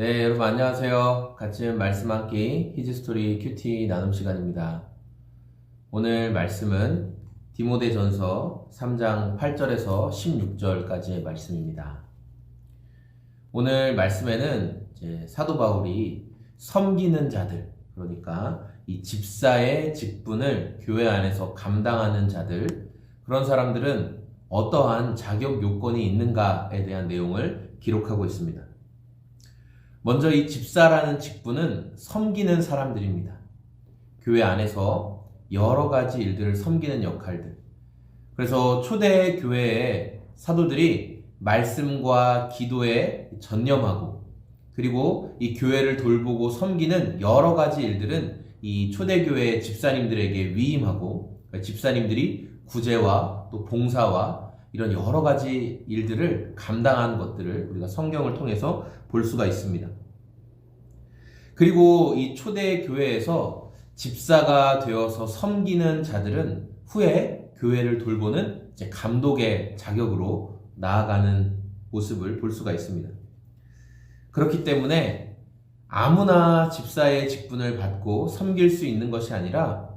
네, 여러분 안녕하세요. 같이 말씀 함께 히즈스토리 큐티 나눔 시간입니다. 오늘 말씀은 디모데 전서 3장 8절에서 16절까지의 말씀입니다. 오늘 말씀에는 사도 바울이 섬기는 자들, 그러니까 이 집사의 직분을 교회 안에서 감당하는 자들, 그런 사람들은 어떠한 자격 요건이 있는가에 대한 내용을 기록하고 있습니다. 먼저 이 집사라는 직분은 섬기는 사람들입니다. 교회 안에서 여러 가지 일들을 섬기는 역할들. 그래서 초대 교회의 사도들이 말씀과 기도에 전념하고 그리고 이 교회를 돌보고 섬기는 여러 가지 일들은 이 초대 교회 집사님들에게 위임하고 집사님들이 구제와 또 봉사와 이런 여러 가지 일들을 감당한 것들을 우리가 성경을 통해서 볼 수가 있습니다. 그리고 이 초대 교회에서 집사가 되어서 섬기는 자들은 후에 교회를 돌보는 감독의 자격으로 나아가는 모습을 볼 수가 있습니다. 그렇기 때문에 아무나 집사의 직분을 받고 섬길 수 있는 것이 아니라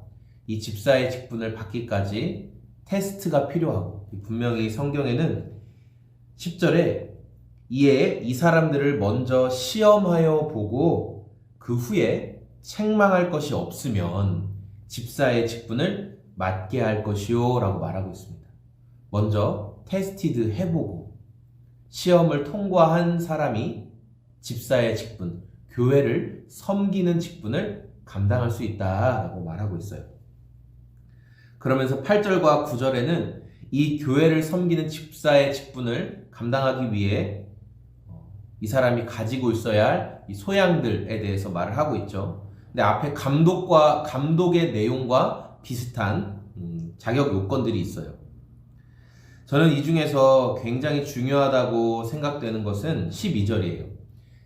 이 집사의 직분을 받기까지 테스트가 필요하고 분명히 성경에는 10절에 이에 이 사람들을 먼저 시험하여 보고 그 후에 책망할 것이 없으면 집사의 직분을 맡게 할 것이요 라고 말하고 있습니다. 먼저 테스티드 해보고 시험을 통과한 사람이 집사의 직분, 교회를 섬기는 직분을 감당할 수 있다라고 말하고 있어요. 그러면서 8절과 9절에는 이 교회를 섬기는 집사의 직분을 감당하기 위해 어, 이 사람이 가지고 있어야 할 이 소양들에 대해서 말을 하고 있죠. 근데 앞에 감독과 감독의 내용과 비슷한 음, 자격 요건들이 있어요. 저는 이 중에서 굉장히 중요하다고 생각되는 것은 12절이에요.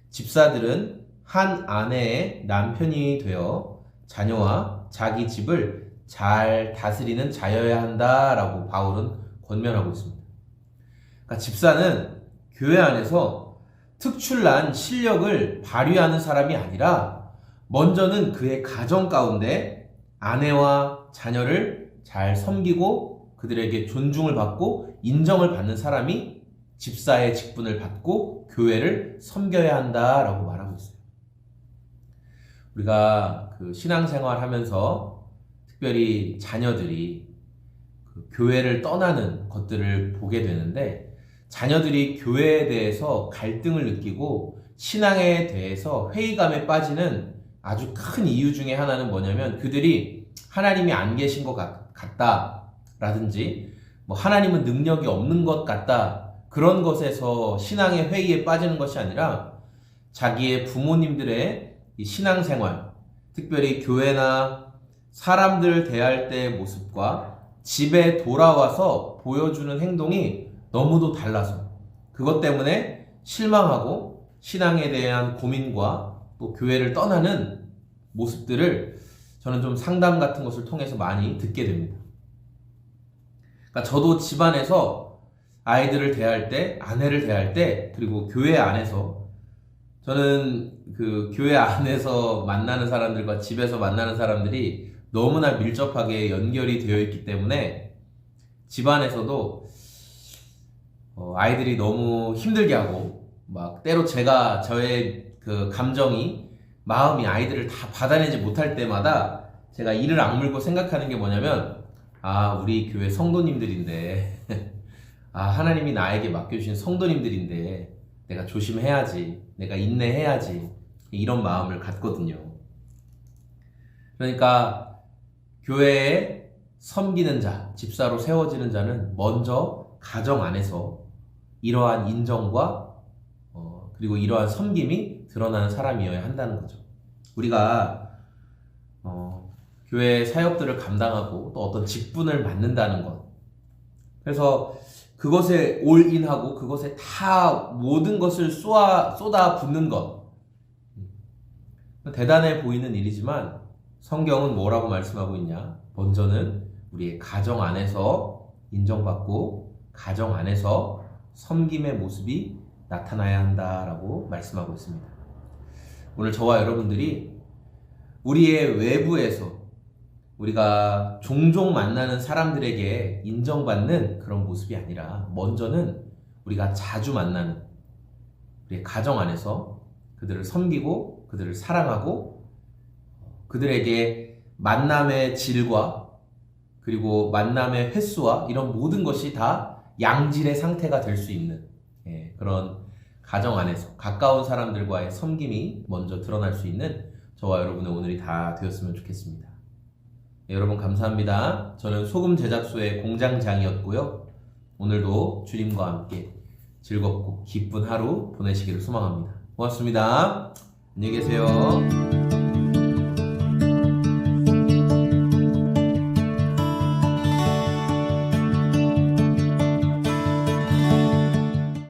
집사들은 한 아내의 남편이 되어 자녀와 자기 집을 잘 다스리는 자여야 한다라고 바울은 권면하고 있습니다. 그러니까 집사는 교회 안에서 특출난 실력을 발휘하는 사람이 아니라 먼저는 그의 가정 가운데 아내와 자녀를 잘 섬기고 그들에게 존중을 받고 인정을 받는 사람이 집사의 직분을 받고 교회를 섬겨야 한다라고 말하고 있어요. 우리가 그 신앙생활 하면서 특별히 자녀들이 그 교회를 떠나는 것들을 보게 되는데 자녀들이 교회에 대해서 갈등을 느끼고 신앙에 대해서 회의감에 빠지는 아주 큰 이유 중에 하나는 뭐냐면 그들이 하나님이 안 계신 것 같다 라든지 뭐 하나님은 능력이 없는 것 같다. 그런 것에서 신앙의 회의에 빠지는 것이 아니라 자기의 부모님들의 신앙생활 특별히 교회나 사람들 대할 때의 모습과 집에 돌아와서 보여주는 행동이 너무도 달라서 그것 때문에 실망하고 신앙에 대한 고민과 또 교회를 떠나는 모습들을 저는 좀 상담 같은 것을 통해서 많이 듣게 됩니다. 그러니까 저도 집안에서 아이들을 대할 때, 아내를 대할 때, 그리고 교회 안에서 저는 그 교회 안에서 만나는 사람들과 집에서 만나는 사람들이 너무나 밀접하게 연결이 되어 있기 때문에 집안에서도 어, 아이들이 너무 힘들게 하고 막 때로 제가 저의 그 감정이 마음이 아이들을 다 받아내지 못할 때마다 제가 이를 악물고 생각하는 게 뭐냐면 아 우리 교회 성도님들인데. 아 하나님이 나에게 맡겨주신 성도님들인데 내가 조심해야지 내가 인내해야지. 이런 마음을 갖거든요. 그러니까 교회에 섬기는 자 집사로 세워지는 자는 먼저 가정 안에서 이러한 인정과 어, 그리고 이러한 섬김이 드러나는 사람이어야 한다는 거죠. 우리가 어, 교회 사역들을 감당하고 또 어떤 직분을 맡는다는 것. 그래서 그것에 올인하고 그것에 다 모든 것을 쏘아 쏟아 붓는 것. 대단해 보이는 일이지만 성경은 뭐라고 말씀하고 있냐? 먼저는 우리의 가정 안에서 인정받고 가정 안에서 섬김의 모습이 나타나야 한다라고 말씀하고 있습니다. 오늘 저와 여러분들이 우리의 외부에서 우리가 종종 만나는 사람들에게 인정받는 그런 모습이 아니라 먼저는 우리가 자주 만나는 우리의 가정 안에서 그들을 섬기고 그들을 사랑하고 그들에게 만남의 질과 그리고 만남의 횟수와 이런 모든 것이 다 양질의 상태가 될 수 있는 예, 그런 가정 안에서 가까운 사람들과의 섬김이 먼저 드러날 수 있는 저와 여러분의 오늘이 다 되었으면 좋겠습니다. 네, 여러분 감사합니다. 저는 소금 제작소의 공장장이었고요. 오늘도 주님과 함께 즐겁고 기쁜 하루 보내시기를 소망합니다. 고맙습니다. 안녕히 계세요.